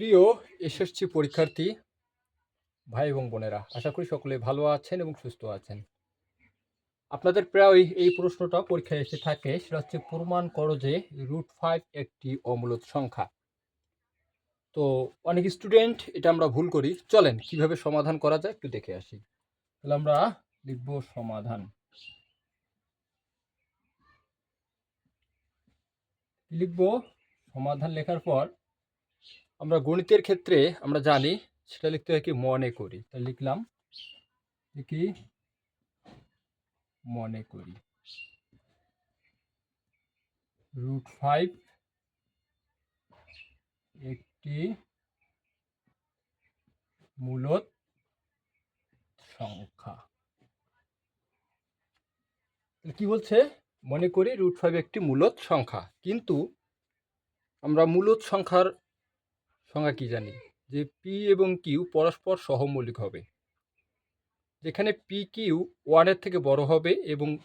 প্রিয় এসএসসি পরীক্ষার্থী ভাই এবং বোনেরা, আশা করি সকলে ভালো আছেন এবং সুস্থ আছেন। আপনাদের প্রায় এই প্রশ্নটা পরীক্ষায় এসে থাকে, সেটা হচ্ছে প্রমাণ করো যে রুট ফাইভ একটি অমূলত সংখ্যা। তো অনেক স্টুডেন্ট এটা আমরা ভুল করি, চলেন কীভাবে সমাধান করা যায় একটু দেখে আসি। তাহলে আমরা লিখব সমাধান। লিখব সমাধান লেখার পর আমরা গণিতের ক্ষেত্রে আমরা জানি, সেটা লিখতে হয় কি মনে করি। তা লিখলাম কি মনে করি। রুট ফাইভ, একটি মূলত সংখ্যা। কি বলছে? মনে করি রুট ফাইভ একটি মূলত সংখ্যা। কিন্তু আমরা মূলত সংখ্যার সংজ্ঞা কি জানি? যে পি এবং কিউ পরস্পর সহমৌলিক হবে। যেখানে পি কিউ ওয়ানের থেকে বড় হবে এবং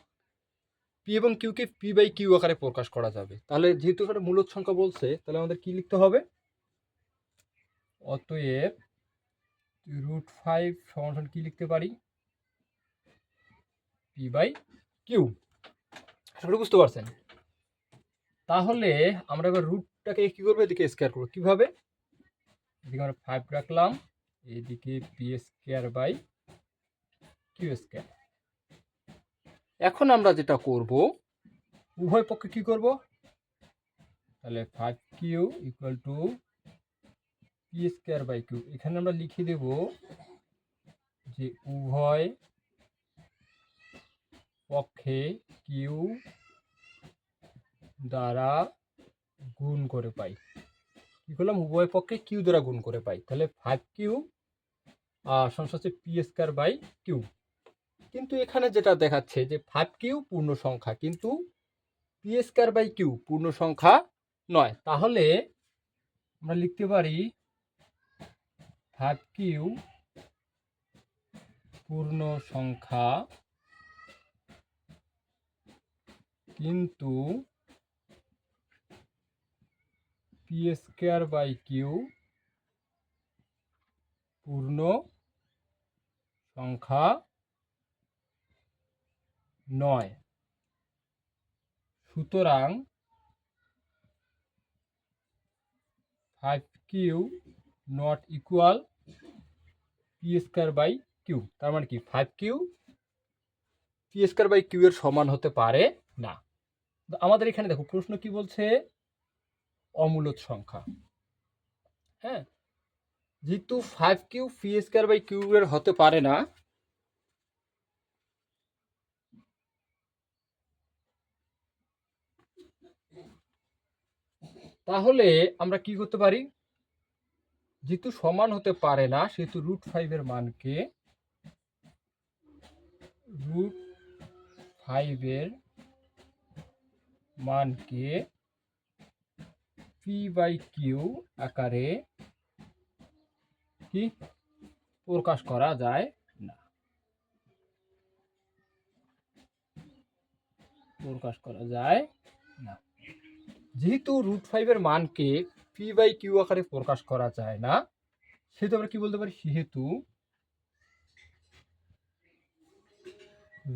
পি এবং কিউকে পি বাই কিউ আকারে প্রকাশ করা যাবে। তাহলে যেহেতু এখানে মূলত সংখ্যা বলছে, তাহলে আমাদের কি লিখতে হবে? অতএব রুট ফাইভ সমান কি লিখতে পারি? পি বাই কিউ সেটা বুঝতে পারছেন। তাহলে আমরা এবার রুটটাকে কী করব? এদিকে স্কোয়ার করব। কীভাবে? এদিকে আমরা ফাইভ রাখলাম। এইদিকে P square by Q square এখন আমরা যেটা করব, উভয় পক্ষে কি করব? তাহলে five Q equal to P square by Q এখানে আমরা লিখে দেব যে উভয় পক্ষে কিউ দ্বারা গুণ করে পাই। কি করলাম? উভয় পক্ষে কিউ দ্বারা গুণ করে পাই। তাহলে ফাইভ কিউ আর সমস্যা হচ্ছে পি স্কোয়ার বাই কিউ কিন্তু এখানে যেটা দেখাচ্ছে যে ফাইভ কিউ পূর্ণ সংখ্যা, কিন্তু পি স্কোয়ার বাই কিউ পূর্ণ সংখ্যা নয়। তাহলে আমরা লিখতে পারি ফাইভ কিউ পূর্ণ সংখ্যা কিন্তু পি স্কোয়ার বাই কিউ পূর্ণ সংখ্যা নয়। সুতরাং five Q not equal P square by Q তার মানে কি five Q P square by Q এর সমান হতে পারে না। আমাদের এখানে দেখো প্রশ্ন কি বলছে? অমূলত সংখ্যা। হ্যাঁ? যেহেতু five Q P square by Q এর হতে পারে না, তাহলে আমরা কি করতে পারি? যেহেতু সমান হতে পারে না, সেহেতু রুট ফাইভের মানকে রুট ফাইভের মানকে পি বাই কিউ আকারে কি প্রকাশ করা যায় না। প্রকাশ করা যায় না। যেহেতু রুট ফাইভের মানকে পি বাই কিউ আকারে প্রকাশ করা যায় না, সেহেতু আমরা কি বলতে পারি? সেহেতু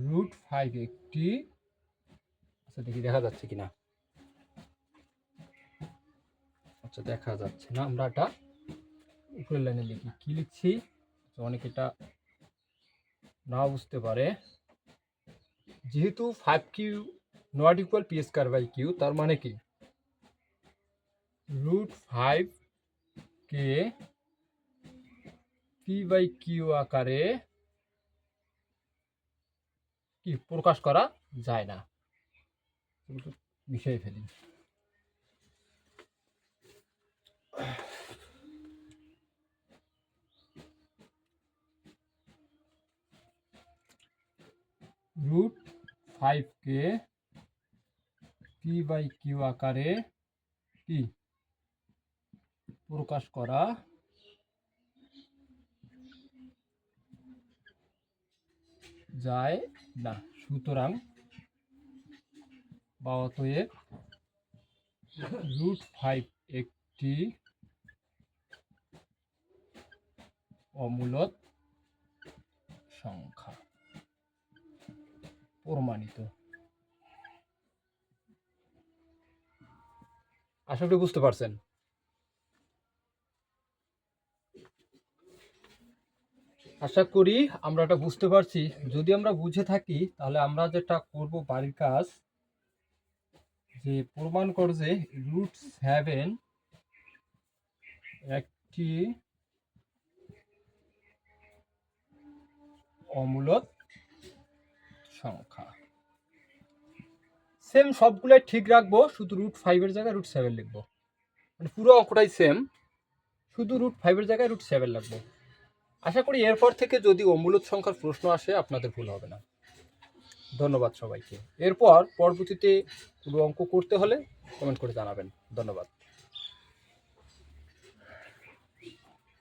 রুট ফাইভ একটি আচ্ছা দেখি, দেখা যাচ্ছে কিনা। আচ্ছা দেখা যাচ্ছে না। আমরা এটা উপরের লাইনে লিখি। কি লিখছি? আচ্ছা, অনেকে এটা না বুঝতে পারে। যেহেতু five Q not equal P square by Q তার মানে কি? রুট ফাইভ কে পি বাই কিউ আকারে কি প্রকাশ করা যায় না। মিশাই ফেলি। রুট ফাইভকে পি বাই কিউ আকারে কি প্রকাশ করা যায় না। সুতরাং বা অতএব রুট ফাইভ একটি অমূলত সংখ্যা প্রমাণিত। আশা করি বুঝতে পারছেন। আশা করি আমরা এটা বুঝতে পারছি। যদি আমরা বুঝে থাকি, তাহলে আমরা যেটা করব বাড়ির কাজ, যে প্রমাণ কর যে রুট সেভেন একটি অমূলত সংখ্যা। সেম সবগুলাই ঠিক রাখব, শুধু রুট ফাইভের জায়গায় রুট সেভেন লিখব। মানে পুরো অঙ্কটাই সেম শুধু রুট ফাইভের জায়গায় রুট সেভেন লাগবো। আশা করি এরপর থেকে যদি অমূলত সংখ্যার প্রশ্ন আসে, আপনাদের ভুল হবে না। ধন্যবাদ সবাইকে। এরপর পরবর্তীতে কোনো অঙ্ক করতে হলে কমেন্ট করে জানাবেন। ধন্যবাদ।